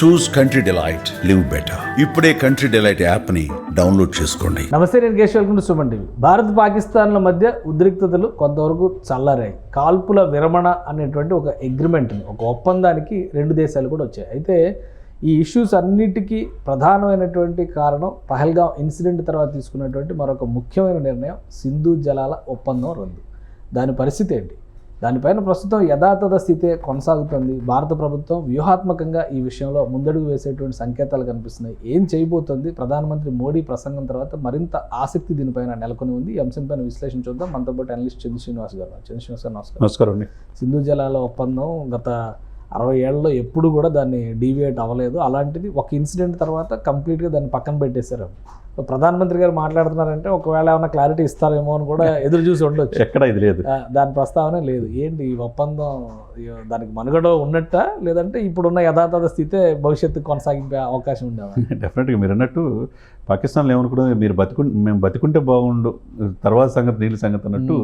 Choose country delight live better ఇప్పుడే country delight యాప్ని download చేసుకోండి. నమస్తే నేను Keshav welcome to Suman TV. Bharat పాకిస్తాన్ల మధ్య ఉద్రిక్తతలు కొంతవరకు చల్లారాయి. కాల్పుల విరమణ అనేటువంటి ఒక అగ్రిమెంట్ని ఒక ఒప్పందానికి రెండు దేశాలు కూడా వచ్చాయి. అయితే ఈ ఇష్యూస్ అన్నిటికీ ప్రధానమైనటువంటి కారణం పహల్గాం ఇన్సిడెంట్ తర్వాత తీసుకున్నటువంటి మరొక ముఖ్యమైన నిర్ణయం సింధు జలాల ఒప్పందం రద్దు దాని పరిస్థితి ఏంటి? దానిపైన ప్రస్తుతం యథాతథ స్థితే కొనసాగుతుంది. భారత ప్రభుత్వం వ్యూహాత్మకంగా ఈ విషయంలో ముందడుగు వేసేటువంటి సంకేతాలు కనిపిస్తున్నాయి. ఏం చేయబోతోంది? ప్రధానమంత్రి మోడీ ప్రసంగం తర్వాత మరింత ఆసక్తి దీనిపైన నెలకొని ఉంది. ఈ అంశంపైన విశ్లేషణ చూద్దాం. మనతో పాటు అనలిస్ట్ చంద్ర శ్రీనివాస్ గారు చంద్ర శ్రీనివాస్ గారు నమస్కారం. నమస్కారం అండి. సింధు జలాల ఒప్పందం గత అరవై ఏళ్ళలో ఎప్పుడు కూడా దాన్ని డీవియేట్ అవ్వలేదు. అలాంటిది ఒక ఇన్సిడెంట్ తర్వాత కంప్లీట్గా దాన్ని పక్కన పెట్టేశారు. ప్రధానమంత్రి గారు మాట్లాడుతున్నారంటే ఒకవేళ ఏమైనా క్లారిటీ ఇస్తారేమో అని కూడా ఎదురు చూసి ఉండొచ్చు. ఎక్కడ ఇది లేదు. దాని ప్రస్తావన లేదు. ఏంటి ఈ ఒప్పందం దానికి మనుగడ ఉన్నట్ట? లేదంటే ఇప్పుడున్న యథాతథ స్థితే భవిష్యత్తు కొనసాగింపే అవకాశం ఉండేవా? డెఫినెట్గా మీరు అన్నట్టు పాకిస్తాన్లో ఏమనుకున్నా మీరు బతికు మేము బతికుంటే బాగుండు. తర్వాత సంగతి నీళ్ళ సంగతి అన్నట్టు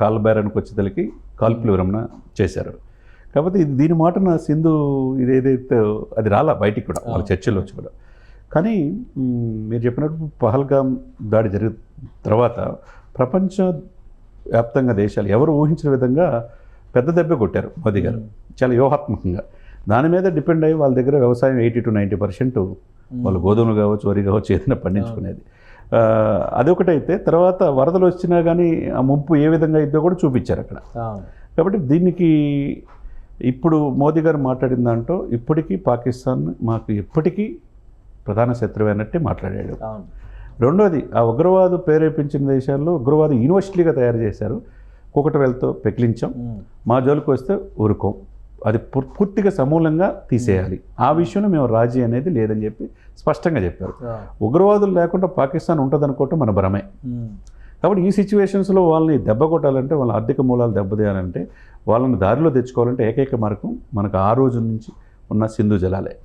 కాళ్ళ బేరానికి వచ్చేతలకి కాల్పుల విరమణ చేశారు. కాకపోతే ఇది దీని మాటన సింధు ఇది ఏదైతే అది రాలా బయటికి కూడా వాళ్ళ చర్చలు వచ్చి కూడా. కానీ మీరు చెప్పినట్టు పహల్గాం దాడి జరిగిన తర్వాత ప్రపంచ వ్యాప్తంగా దేశాలు ఎవరు ఊహించిన విధంగా పెద్ద దెబ్బ కొట్టారు మోదీ గారు. చాలా వ్యూహాత్మకంగా. దాని మీద డిపెండ్ అయ్యి వాళ్ళ దగ్గర వ్యవసాయం ఎయిటీ టు నైంటీ పర్సెంట్ వాళ్ళు గోధుమలు కావచ్చు వరి కావచ్చు ఏదైనా పండించుకునేది. అదొకటైతే తర్వాత వరదలు వచ్చినా కానీ ఆ ముంపు ఏ విధంగా అయిద్దో కూడా చూపించారు అక్కడ. కాబట్టి దీనికి ఇప్పుడు మోదీ గారు మాట్లాడిన దాంట్లో ఇప్పటికీ పాకిస్తాన్ మాకు ఎప్పటికీ ప్రధాన శత్రువు అన్నట్టే మాట్లాడాడు. రెండోది ఆ ఉగ్రవాదు ప్రేరేపించిన దేశాల్లో ఉగ్రవాదు యూనివర్సిటీగా తయారు చేశారు. కుకటవేలతో పెకిలించాం. మా జోలికి వస్తే ఊరుకోం. అది పూర్- పూర్తిగా సమూలంగా తీసేయాలి. ఆ విషయంలో మేము రాజీ అనేది లేదని చెప్పి స్పష్టంగా చెప్పారు. ఉగ్రవాదులు లేకుండా పాకిస్తాన్ ఉంటుందనుకోవటం మన భ్రమే. కాబట్టి ఈ సిచ్యువేషన్స్లో వాళ్ళని దెబ్బ కొట్టాలంటే వాళ్ళ ఆర్థిక మూలాలు దెబ్బతీయాలంటే వాళ్ళని దారిలో తెచ్చుకోవాలంటే ఏకైక మార్గం మనకు ఆ రోజు నుంచి ఉన్న సింధు జలాలే.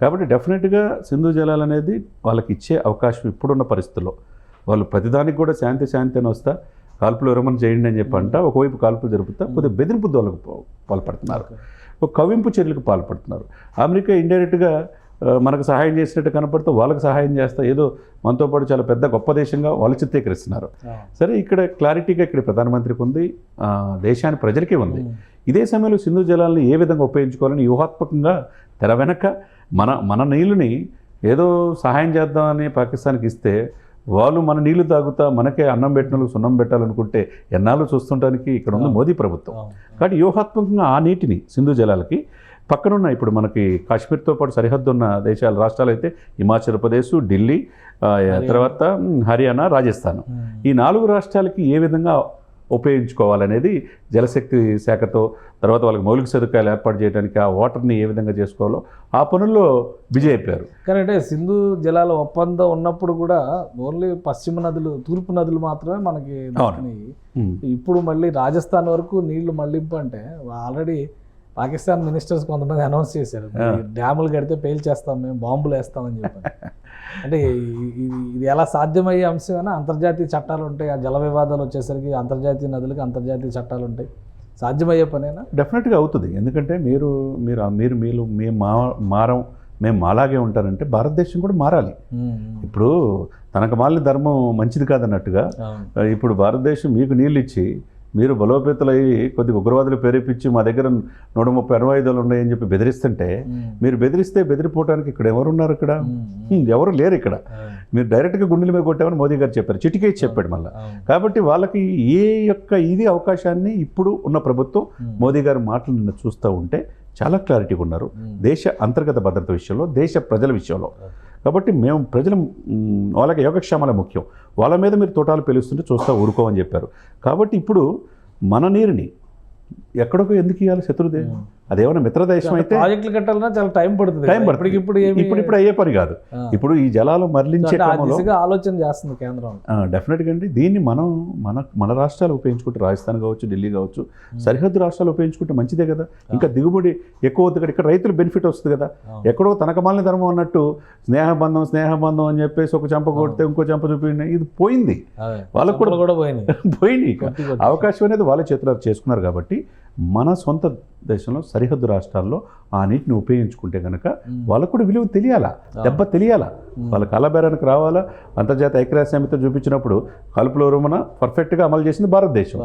కాబట్టి డెఫినెట్గా సింధు జలాలు అనేది వాళ్ళకి ఇచ్చే అవకాశం ఇప్పుడున్న పరిస్థితుల్లో. వాళ్ళు ప్రతిదానికి కూడా శాంతి శాంతి అని వస్తా కాల్పులు విరమణ చేయండి అని చెప్పి అంట ఒకవైపు కాల్పులు జరుపుతా కొద్దిగా బెదిరింపు పా- పాల్పడుతున్నారు. ఒక కవింపు చర్యలకు పాల్పడుతున్నారు. అమెరికా ఇండైరెక్ట్గా మనకు సహాయం చేసినట్టు కనపడితే వాళ్ళకి సహాయం చేస్తా ఏదో మనతో పాటు చాలా పెద్ద గొప్ప దేశంగా వాళ్ళు చిత్రీకరిస్తున్నారు. సరే ఇక్కడ క్లారిటీగా ఇక్కడ ప్రధానమంత్రికి ఉంది దేశాన్ని ప్రజలకే ఉంది. ఇదే సమయంలో సింధు జలాలను ఏ విధంగా ఉపయోగించుకోవాలని వ్యూహాత్మకంగా తెర వెనక మన మన నీళ్ళని ఏదో సహాయం చేద్దామని పాకిస్తాన్కి ఇస్తే వాళ్ళు మన నీళ్ళు తాగుతా మనకే అన్నం పెట్టిన వాళ్ళకి సున్నం పెట్టాలనుకుంటే ఎన్నాళ్ళు చూస్తుంటానికి ఇక్కడ ఉంది మోదీ ప్రభుత్వం. కాబట్టి వ్యూహాత్మకంగా ఆ నీటిని సింధు జలాలకి పక్కనున్న ఇప్పుడు మనకి కాశ్మీర్తో పాటు సరిహద్దు ఉన్న దేశాల రాష్ట్రాలు అయితే హిమాచల్ ప్రదేశ్ ఢిల్లీ తర్వాత హర్యానా రాజస్థాన్. ఈ నాలుగు రాష్ట్రాలకి ఏ విధంగా ఉపయోగించుకోవాలనేది జలశక్తి శాఖతో తర్వాత వాళ్ళకి మౌలిక సదుపాయాలు ఏర్పాటు చేయడానికి ఆ వాటర్ని ఏ విధంగా చేసుకోవాలో ఆ పనుల్లో బిజీ అయిపోయారు. కానీ అంటే సింధు జలాల ఒప్పందం ఉన్నప్పుడు కూడా ఓన్లీ పశ్చిమ నదులు తూర్పు నదులు మాత్రమే మనకి ఇప్పుడు మళ్ళీ రాజస్థాన్ వరకు నీళ్ళు మళ్ళింపు అంటే ఆల్రెడీ పాకిస్తాన్ మినిస్టర్స్ కొంతమంది అనౌన్స్ చేశారు డ్యాములు కడితే పేల్చేస్తాం మేము బాంబులు వేస్తామని చెప్పి అంటే ఇది ఎలా సాధ్యమయ్యే అంశమైనా అంతర్జాతీయ చట్టాలు ఉంటాయి. ఆ జల వివాదాలు వచ్చేసరికి అంతర్జాతీయ నదులకి అంతర్జాతీయ చట్టాలు ఉంటాయి. సాధ్యమయ్యే పనేనా? డెఫినెట్గా అవుతుంది. ఎందుకంటే మీరు మీరు మీరు మీరు మేము మా మారం మేము మాలాగే ఉంటారంటే భారతదేశం కూడా మారాలి. ఇప్పుడు తనకు మాలిన ధర్మం మంచిది కాదన్నట్టుగా ఇప్పుడు భారతదేశం మీకు నీళ్ళు ఇచ్చి మీరు బలోపేతలయ్యి కొద్దిగా ఉగ్రవాదులు ప్రేరేపించి మా దగ్గర నూట ముప్పై అణ్వాయుధాలు ఉన్నాయని చెప్పి బెదిరిస్తుంటే. మీరు బెదిరిస్తే బెదిరిపోవడానికి ఇక్కడ ఎవరున్నారు ఇక్కడ ఉమ్. హ్మ్, ఎవరు లేరు ఇక్కడ. మీరు డైరెక్ట్గా గుండెల మీద కొట్టామని మోదీ గారు చెప్పారు చిటికేసి చెప్పాడు మళ్ళీ. కాబట్టి వాళ్ళకి ఏ యొక్క ఇది అవకాశాన్ని ఇప్పుడు ఉన్న ప్రభుత్వం. మోదీ గారి మాటలు నిన్న చూస్తూ ఉంటే చాలా క్లారిటీగా ఉన్నారు. దేశ అంతర్గత భద్రత విషయంలో దేశ ప్రజల విషయంలో కాబట్టి మేము ప్రజలు వాళ్ళకి యోగక్షేమాలే ముఖ్యం. వాళ్ళ మీద మీరు తోటాలు పెలుస్తుంటే చూస్తా ఊరుకోమని చెప్పారు. కాబట్టి ఇప్పుడు మన నీరుని ఎక్కడికో ఎందుకు ఇవ్వాలి శత్రుదే? అదేమైనా మిత్రదేశం అయితే ప్రాజెక్టులు కట్టాలన్నా చాలా టైం పడుతుంది టైం. పడుతుంది. ఏమి ఇప్పుడు ఇప్పుడు అయ్యే పని కాదు. ఇప్పుడు ఈ జలాలు మరలించే ఆలోచన చేస్తుంది కేంద్రం. డెఫినెట్గా అండి. దీన్ని మనం మన మన రాష్ట్రాలు ఉపయోగించుకుంటే రాజస్థాన్ కావచ్చు ఢిల్లీ కావచ్చు సరిహద్దు రాష్ట్రాలు ఉపయోగించుకుంటే మంచిదే కదా. ఇంకా దిగుబడి ఎక్కువ అవుతుంది కదా. ఇక్కడ రైతులు బెనిఫిట్ వస్తుంది కదా. ఎక్కడో తనకమాలిన ధర్మం అన్నట్టు స్నేహబంధం స్నేహబంధం అని చెప్పేసి ఒక చెంప కొడితే ఇంకో చెంప చూపిండి ఇది పోయింది. వాళ్ళకు కూడా- పోయింది కొట్టి. అవకాశం అనేది వాళ్ళ చేతిలో చేసుకున్నారు కాబట్టి మన సొంత భారతదేశంలో సరిహద్దు రాష్ట్రాల్లో ఆ నీటిని ఉపయోగించుకుంటే కనుక వాళ్ళకు కూడా విలువ తెలియాలా? దెబ్బ తెలియాలా? వాళ్ళ కాలబేరానికి రావాలా? అంతర్జాతీయ ఐక్యరాజ్య చూపించినప్పుడు కలుపుల విరమణ పర్ఫెక్ట్గా అమలు చేసింది భారతదేశం.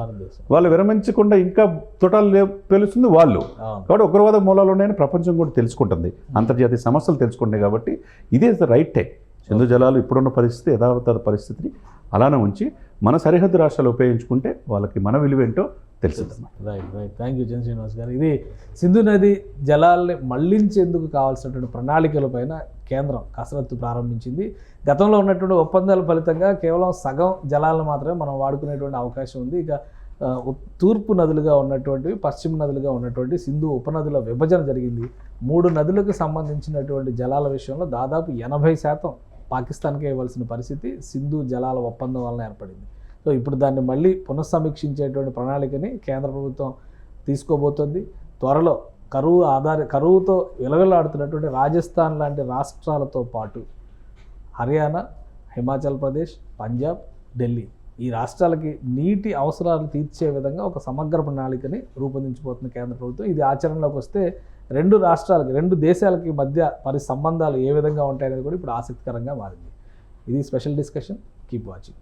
వాళ్ళు విరమించకుండా ఇంకా తొటాలు పేలుస్తుంది వాళ్ళు. కాబట్టి ఉగ్రవాద మూలాలు ఉన్నాయని ప్రపంచం కూడా తెలుసుకుంటుంది. అంతర్జాతీయ సమస్యలు తెలుసుకుంటాయి కాబట్టి ఇదే ద రైట్ టైం సింధు జలాలు ఇప్పుడున్న పరిస్థితి యథావత పరిస్థితిని అలానే ఉంచి మన సరిహద్దు రాష్ట్రాలు ఉపయోగించుకుంటే వాళ్ళకి మన విలువ తెలుసు. Right right thank you Jan Srinivas garu. ఇది సింధు నది జలాల్ని మళ్ళించేందుకు కావాల్సినటువంటి ప్రణాళికల పైన కేంద్రం కసరత్తు ప్రారంభించింది. గతంలో ఉన్నటువంటి ఒప్పందాల ఫలితంగా కేవలం సగం జలాలను మాత్రమే మనం వాడుకునేటువంటి అవకాశం ఉంది. ఇక తూర్పు నదులుగా ఉన్నటువంటివి పశ్చిమ నదులుగా ఉన్నటువంటి సింధు ఉపనదుల విభజన జరిగింది. మూడు నదులకు సంబంధించినటువంటి జలాల విషయంలో దాదాపు ఎనభై శాతం పాకిస్తాన్కే ఇవ్వాల్సిన పరిస్థితి సింధు జలాల ఒప్పందం వలన ఏర్పడింది. సో ఇప్పుడు దాన్ని మళ్ళీ పునఃసమీక్షించేటువంటి ప్రణాళికని కేంద్ర ప్రభుత్వం తీసుకోబోతోంది. త్వరలో కరువు ఆధార కరువుతో విలవిలాడుతున్నటువంటి రాజస్థాన్ లాంటి రాష్ట్రాలతో పాటు హర్యానా హిమాచల్ ప్రదేశ్ పంజాబ్ ఢిల్లీ ఈ రాష్ట్రాలకి నీటి అవసరాలు తీర్చే విధంగా ఒక సమగ్ర ప్రణాళికని రూపొందించబోతుంది కేంద్ర ప్రభుత్వం. ఇది ఆచరణలోకి వస్తే రెండు రాష్ట్రాలకి రెండు దేశాలకి మధ్య పరి సంబంధాలు ఏ విధంగా ఉంటాయనేది కూడా ఇప్పుడు ఆసక్తికరంగా మారింది. ఇది special discussion. Keep watching.